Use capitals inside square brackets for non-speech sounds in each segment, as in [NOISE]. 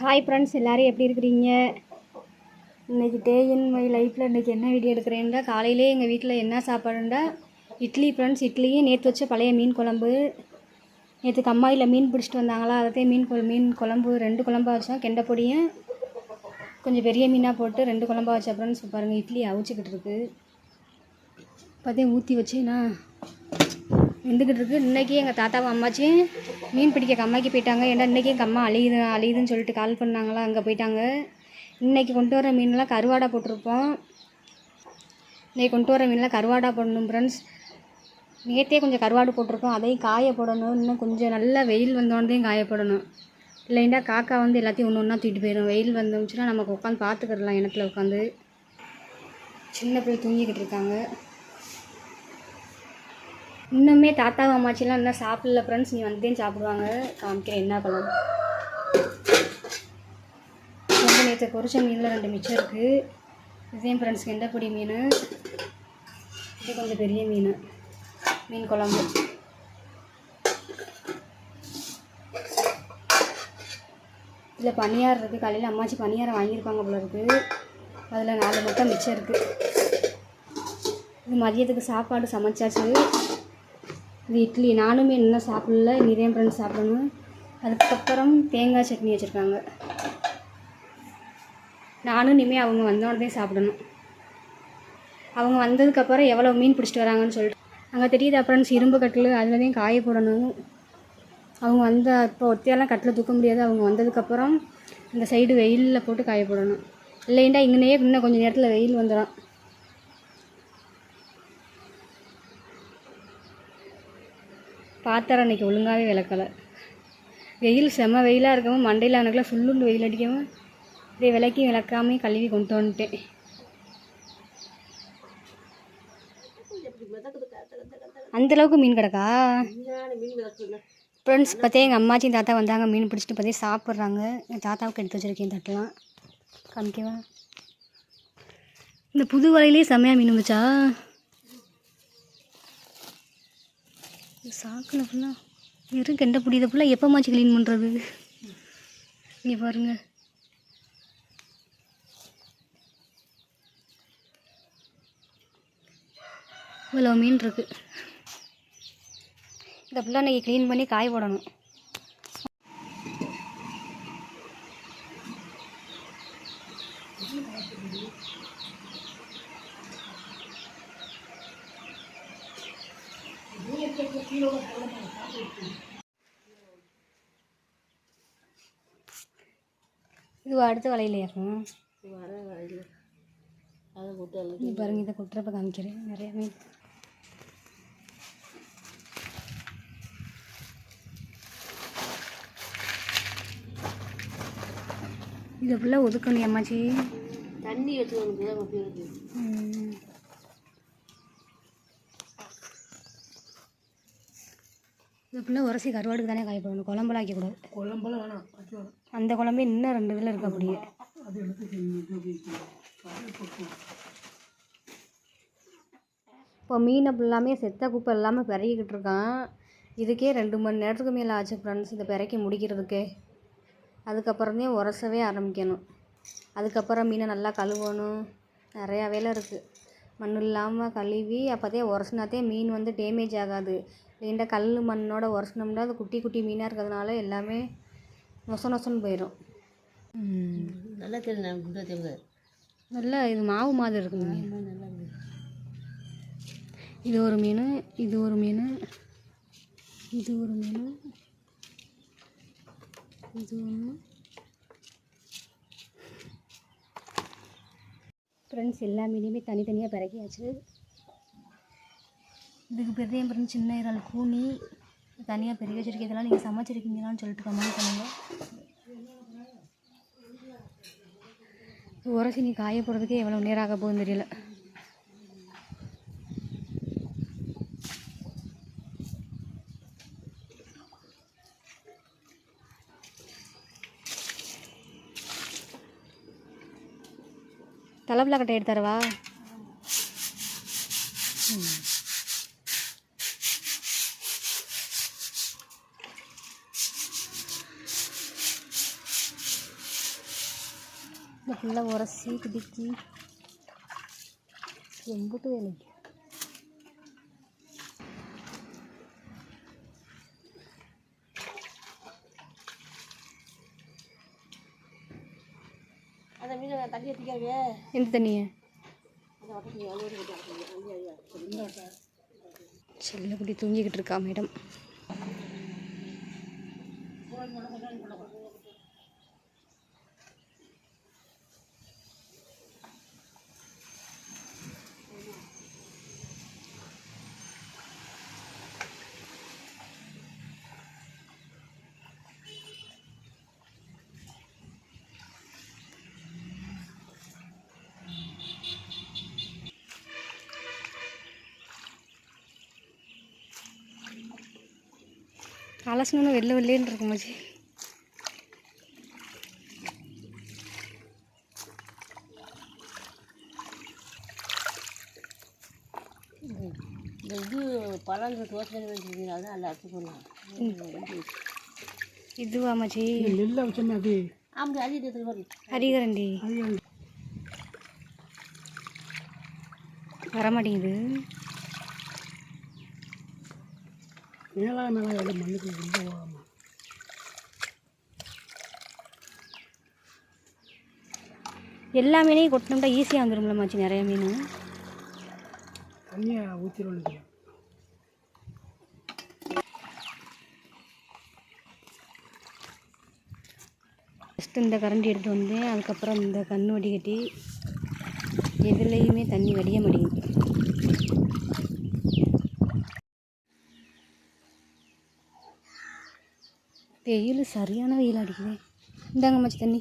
Hi friends எல்லோரும் எப்படி இருக்கிறீங்க? இன்றைக்கி டே இன் மை லைஃப்பில் இன்றைக்கி என்ன வீடியோ எடுக்கிறேன்டா? காலையிலே எங்கள் வீட்டில் என்ன சாப்பாடுண்டா? இட்லி ஃப்ரெண்ட்ஸ் இட்லியும் நேற்று வச்ச பழைய மீன் குழம்பு. நேற்று கம்மாயில் மீன் பிடிச்சிட்டு வந்தாங்களா? அதே மீன் கொ மீன் குழம்பு ரெண்டு குழம்பா வச்சோம். கெண்டை பொடியும் கொஞ்சம் பெரிய மீனாக போட்டு ரெண்டு குழம்பா வச்ச ஃப்ரெண்ட்ஸ் பாருங்கள் இட்லி அவிச்சிக்கிட்டு இருக்குது பார்த்தேன் ஊற்றி வச்சேன்னா வெந்துக்கிட்டு இருக்குது இன்றைக்கி எங்கள் தாத்தாவும் அம்மாச்சியும் மீன் பிடிக்க கம்மாக்கி போயிட்டாங்க. ஏன்னா இன்றைக்கி எங்கள் அம்மா அழியுது அழியுதுன்னு சொல்லிட்டு கால் பண்ணாங்களா? அங்கே போயிட்டாங்க. இன்றைக்கி கொண்டு வர மீன்லாம் கருவாடா போட்டிருப்போம். இன்றைக்கி கொண்டு வர மீன்லாம் கருவாடா போடணும் ஃப்ரெண்ட்ஸ் நேற்றே கொஞ்சம் கருவாடு போட்டிருக்கோம். அதையும் காய போடணும். இன்னும் கொஞ்சம் நல்லா வெயில் வந்தோடனே காய போடணும். இல்லைண்டா காக்கா வந்து எல்லாத்தையும் ஒன்று ஒன்றா தூக்கிட்டு போயிடும் வெயில் வந்துச்சுன்னா நமக்கு உட்காந்து பார்த்துக்கிடலாம் இனத்தில் உட்காந்து சின்ன பிள்ளை தூங்கிக்கிட்டு இருக்காங்க. இன்னுமே தாத்தா அம்மாச்சிலாம் இன்னும் சாப்பிடல ஃப்ரெண்ட்ஸ் நீ வந்தே சாப்பிடுவாங்க? காமிக்கிறேன். என்ன பழம்? வந்து நேற்று பொரிச்ச மீனில் ரெண்டு மிச்சம் இருக்குது இதே ஃப்ரெண்ட்ஸ் பிடி மீன்? இது கொஞ்சம் பெரிய மீன். மீன் குழம்பு. இதில் பனியார் இருக்குது காலையில் அம்மாச்சி பனியாரம் வாங்கியிருப்பாங்க போல இருக்குது அதில் நாலு முட்டை மிச்சம் இருக்குது இது மதியத்துக்கு சாப்பாடு சமைச்சாச்சு. இது இட்லி. நானுமே இன்னும் சாப்பிடல. நிறைய ஃப்ரெண்ட்ஸ் சாப்பிடணும். அதுக்கப்புறம் தேங்காய் சட்னி வச்சுருக்காங்க. நானும் இனிமேல் அவங்க வந்தோடனே சாப்பிடணும். அவங்க வந்ததுக்கப்புறம் எவ்வளோ மீன் பிடிச்சிட்டு வராங்கன்னு சொல்லிட்டு. அங்கே தெரியுது ஃப்ரெண்ட்ஸ் இரும்பு கட்டில் அதுலேயும் காய போடணும். அவங்க வந்த இப்போ ஒத்தையெல்லாம் கட்டில் தூக்க முடியாது. அவங்க வந்ததுக்கப்புறம் இந்த சைடு வெயிலில் போட்டு காய போடணும். இல்லைண்டா இங்கனையே இன்னும் கொஞ்சம் நேரத்தில் வெயில் வந்துடும் பாத்திரம் அன்றைக்கி ஒழுங்காகவே விளக்கலை. வெயில் செம வெயிலாக இருக்கவும் மண்டையில் அன்றைக்கெலாம் ஃபுல்லுண்டு வெயில் அடிக்கவும். இதை விளக்கி விளக்காமே கழுவி கொண்டு வந்துட்டேன். அந்தளவுக்கு மீன் கிடக்கா? ஃப்ரெண்ட்ஸ் பார்த்தே எங்கள் அம்மாச்சியும் தாத்தா வந்தாங்க மீன் பிடிச்சிட்டு பார்த்தே சாப்பிட்றாங்க. என் தாத்தாவுக்கு எடுத்து வச்சுருக்கேன் தட்டலாம். காமிக்கவா? இந்த புது வலையிலே செம்மையாக மீன் வச்சா சாக்கில் ஃபுல்லாக வெறும் கெண்டை பிடித ஃபுல்லாக எப்போமாச்சு க்ளீன் பண்ணுறது இங்கே பாருங்க. இவ்வளோ மீன் இருக்குது இதை ஃபுல்லாக இன்றைக்கி க்ளீன் பண்ணி காய போடணும். இது அடுத்த வலையிலையாக்கும் இது பாருங்க இதை கொட்டுறப்ப காமிக்கிறேன். நிறைய மீன். இதை ஃபுல்லாக ஒதுக்கணும் அம்மாச்சி தண்ணி இருக்கு ம். இது ஃபுல்லாக உரசி கருவாடுக்கு தானே காய போடணும். குழம்புலாம் வைக்கக்கூடாது. குழம்பெல்லாம் வேணாம். அந்த குழம்பே இன்னும் ரெண்டு இதில் இருக்கு அப்படியே. அது இப்போ மீனை ஃபுல்லாமே செத்த குப்பை எல்லாமே பிறகிக்கிட்டு இருக்கான். இதுக்கே ரெண்டு மணி நேரத்துக்கு மேலே ஆச்சு ஃப்ரெண்ட்ஸ் இதை பிறக்கி முடிக்கிறதுக்கே. அதுக்கப்புறமே உரசவே ஆரம்பிக்கணும். அதுக்கப்புறம் மீனை நல்லா கழுவணும். நிறையா வேலை இருக்குது மண் இல்லாமல் கழுவி அப்போதே உரசினாதே மீன் வந்து டேமேஜ் ஆகாது. இல்லைண்டா கல் மண்ணோட உரசினோம்னா அது குட்டி குட்டி மீனாக இருக்கிறதுனால எல்லாமே நொச நொசன்னு போயிடும் நல்லா தெரியும் நல்லா இது மாவு மாதிரி இருக்கு மீன். நல்லா இது ஒரு மீன் இது ஒரு மீன் இது ஒரு மீன் இது ஒன்று ஃப்ரெண்ட்ஸ் எல்லா மீனையுமே தனித்தனியாக பிறக்கியாச்சு இதுக்கு பெரிய பிறகு சின்ன இறால். கூனி தனியாக பெரிய வச்சிருக்கேன் இதெல்லாம் நீங்கள் சமைச்சிருக்கீங்களான்னு சொல்லிட்டு கமெண்ட் பண்ணுங்கள் உரசி நீ காய போகிறதுக்கே எவ்வளோ நேரம் ஆக போகுதுன்னு தெரியல. தலைப்பில் கட்டை எடுத்தாரவா தரவா இந்த ஃபுல்லாக உரசி குதிக்கி எம்பிட்டு வேலைக்கு அந்த மீன் தண்ணி எடுத்துக்காவே எந்த தண்ணியை? அந்த வட்டத்துக்கு அவ்வளோ செல்லக்குட்டி தூங்கிக்கிட்டு இருக்கா மேடம். அலசணுன்னு வெளில வெளிலேன்னு இருக்கும் மச்சி. இந்த இது பழங்க தோசை அதான் அரைச்சி போடலாம் இதுவா மச்சி? நெல்லை வச்சோமே அது ஆமாம் எடுத்துட்டு வரும் ஹரிகரண்டி வரமாட்டேங்குது. மேலா மேலே எவ்வளோ மண்ணுக்கு ரொம்ப ஓரமாக எல்லா மீனையும் கொட்டினோம்னா ஈஸியாக வந்துடும்ல மச்சி நிறைய மீன். தண்ணியை ஊற்றிடுவோம் ஃபஸ்ட்டு இந்த கரண்டி எடுத்து வந்தேன் அதுக்கப்புறம் இந்த கண்ணு வடிகட்டி எதுலேயுமே தண்ணி வடிய மாட்டேங்குது வெயில் சரியான வெயில் அடிக்குது. இந்தாங்க மச்சி தண்ணி.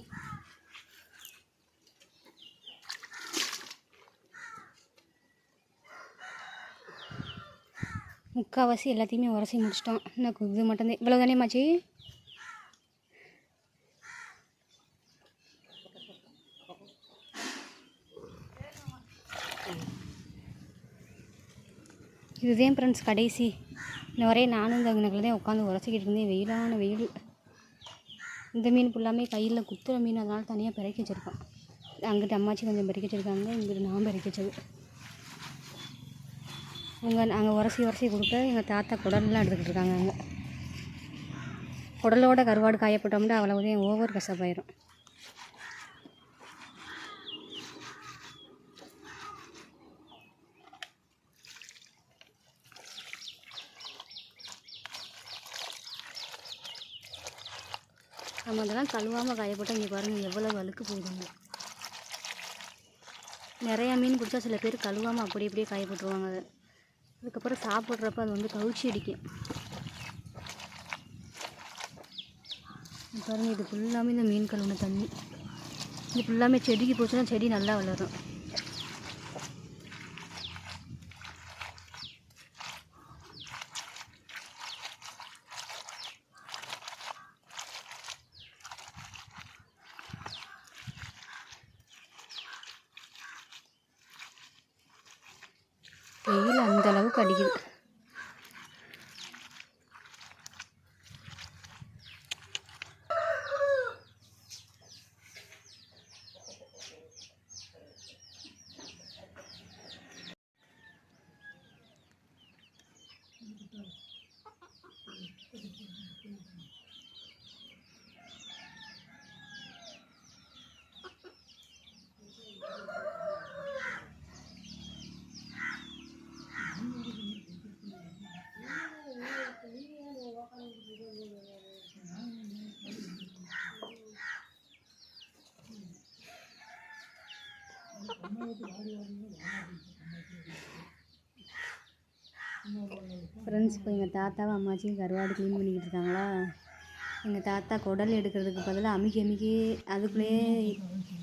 முக்கால்வாசி எல்லாத்தையுமே உரசி முடிச்சிட்டோம். இன்னும் இது மட்டும்தான் இவ்வளோ தானே மாச்சி? இதுதான் ஃப்ரெண்ட்ஸ் கடைசி. இன்ன வரையும் நானும் இந்த அங்கனக்கில் தான் உட்காந்து உரைச்சிக்கிட்டு இருந்தேன். வெயிலான வெயில். இந்த மீன் ஃபுல்லாமே கையில் குத்துற மீன். அதனால் தனியாக பிறக்கி வச்சுருக்கோம். அங்கிட்டு அம்மாச்சி கொஞ்சம் பிறக்கி வச்சுருக்காங்க. இங்கிட்டு நான் பிறக்கி வச்சது. உங்கள் நாங்கள் உரசி உரசி கொடுக்க எங்கள் தாத்தா குடல்லாம் எடுத்துக்கிட்டு இருக்காங்க அங்கே. குடலோட கருவாடு காயப்பட்டோம்னா அவ்வளவுதான் ஓவர் கசப்பாயிரும். நம்ம அதெல்லாம் கழுவாமல் காயப்போட்டால் இங்கே பாருங்கள் எவ்வளோ வழுக்கு போகுதுங்க. நிறையா மீன் பிடிச்சா சில பேர் கழுவாமல் அப்படி அப்படியே காய போட்டுருவாங்க. அதுக்கப்புறம் சாப்பிட்றப்ப அது வந்து கவுச்சி அடிக்கும். பாருங்கள் இது ஃபுல்லாமே இந்த மீன் கழுவுன தண்ணி. இது ஃபுல்லாமே செடிக்கு போச்சுன்னா செடி நல்லா வளரும். வெயில் அந்தளவுக்கு அடிக்குது. ஃப்ரெண்ட்ஸ் இப்போ எங்கள் தாத்தாவும் அம்மாச்சியும் கருவாடு க்ளீன் பண்ணிக்கிட்டு இருக்காங்களா? எங்கள் தாத்தா குடல் எடுக்கிறதுக்கு பதிலாக அமுக்கி அமுக்கி அதுக்குள்ளேயே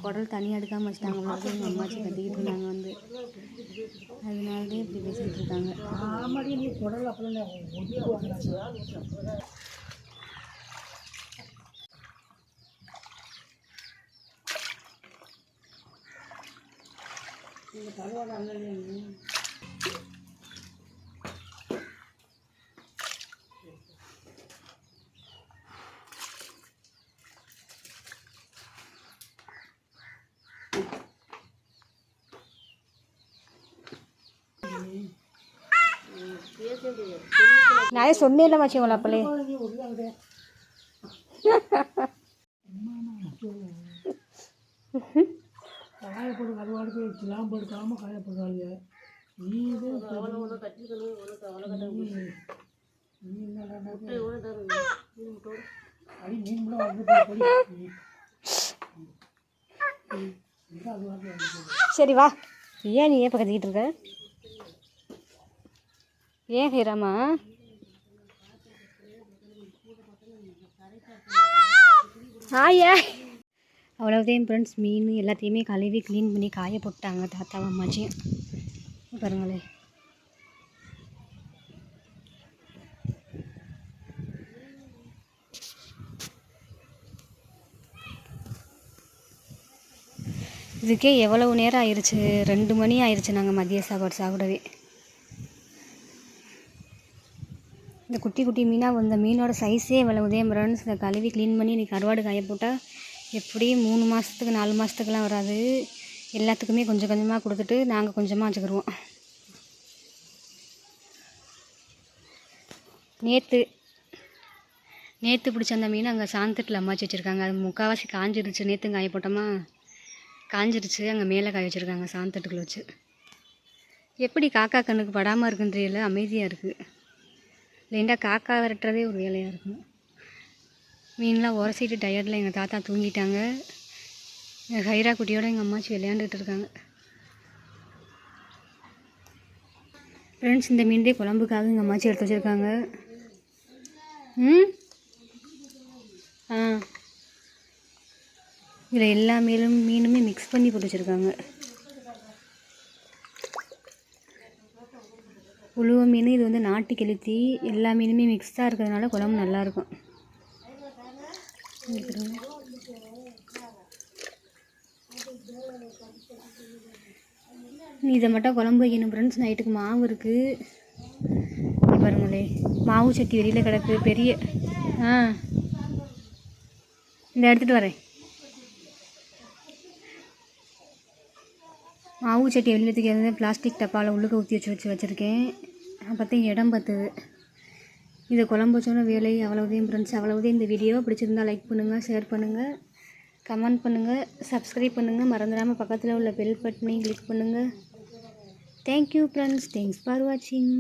குடல் தனியாக எடுக்காமல் வச்சிட்டாங்க எங்கள் அம்மாச்சி கத்திக்கிட்டு இருந்தாங்க வந்து. தான் இப்படி பேசிக்கிட்டு இருக்காங்க. இந்த கருவாடு அங்கே நான் சொன்னேன்ல மச்சி உங்களை அப்பலே. [LAUGHS] கிளாம்பு எடுக்காமல் காயப்படுறாங்க நீ இது நீ என்னடா அடி நீங்களும் வந்து போய் சரி வா. ஏன் நீ ஏன் கத்திக்கிட்டு இருக்க? ஏன் ஹீராமா? ஆயா. அவ்வளோதான் ஃப்ரெண்ட்ஸ் மீன் எல்லாத்தையுமே கழுவி க்ளீன் பண்ணி காய போட்டாங்க. தாத்தாவும் அம்மாச்சியும் பாருங்களேன் இதுக்கே எவ்வளவு நேரம் ஆயிடுச்சு ரெண்டு மணி ஆயிடுச்சு நாங்கள் மதிய சாப்பாடு சாப்பிடவே. இந்த குட்டி குட்டி மீனாக வந்த மீனோட சைஸே இவ்வளவு உதயம் ஃப்ரெண்ட்ஸ் இதை கழுவி க்ளீன் பண்ணி இன்னைக்கு கருவாடு காய போட்டால் எப்படியும் மூணு மாதத்துக்கு நாலு மாதத்துக்குலாம் வராது. எல்லாத்துக்குமே கொஞ்சம் கொஞ்சமாக கொடுத்துட்டு நாங்கள் கொஞ்சமாக வச்சுக்கிடுவோம் நேற்று நேற்று பிடிச்ச அந்த மீன் அங்கே சாந்தட்டில் அம்மாச்சி வச்சுருக்காங்க. அது முக்கால்வாசி காஞ்சிருச்சு. நேற்று காய போட்டோமா? காஞ்சிருச்சு. அங்கே மேலே காய வச்சுருக்காங்க சாந்தட்டுக்குள்ள வச்சு. எப்படி காக்கா கண்ணுக்கு படாமல் இருக்குன்னு தெரியல. அமைதியாக இருக்குது இல்லைண்டா காக்கா விரட்டுறதே ஒரு வேலையாக இருக்கும். மீன்லாம் உரசிட்டு டயர்டில் எங்கள் தாத்தா தூங்கிட்டாங்க. எங்கள் ஹைரா குட்டியோட எங்கள் அம்மாச்சி விளையாண்டுட்டு இருக்காங்க. ஃப்ரெண்ட்ஸ் இந்த மீன்டே குழம்புக்காக எங்கள் அம்மாச்சி எடுத்து வச்சுருக்காங்க. ம்? ஆ. இதில் எல்லா மீனும் மீனுமே மிக்ஸ் பண்ணி போட்டு வச்சுருக்காங்க. உழுவ மீன் இது வந்து நாட்டு கெளுத்தி. எல்லா மீனுமே மிக்ஸ்டாக இருக்கிறதுனால குழம்பு நல்லாயிருக்கும் இங்க இதை மட்டும் குழம்பு வைக்கணும் ஃப்ரெண்ட்ஸ் நைட்டுக்கு மாவு இருக்குது பாருங்களே. மாவு சட்டி வெளியில் கிடக்கு. பெரிய ஆ. இந்த எடுத்துகிட்டு வரேன். மாவு சட்டி வெளியில் தூக்கி பிளாஸ்டிக் டப்பாவில் உள்ளுக்க ஊற்றி வச்சு வச்சு வச்சுருக்கேன். அப்போ இடம் பத்துது. இதை குழம்பு வச்சோன்னா வேலை அவ்வளவுதான் ஃப்ரெண்ட்ஸ் அவ்வளவுதான் இந்த வீடியோவை பிடிச்சிருந்தா லைக் பண்ணுங்கள் ஷேர் பண்ணுங்கள் கமெண்ட் பண்ணுங்கள் சப்ஸ்கிரைப் பண்ணுங்கள் மறந்துடாமல் பக்கத்தில் உள்ள பெல் பட்டனையும் கிளிக் பண்ணுங்கள் தேங்க்யூ ஃப்ரெண்ட்ஸ் தேங்க்ஸ் ஃபார் வாட்சிங்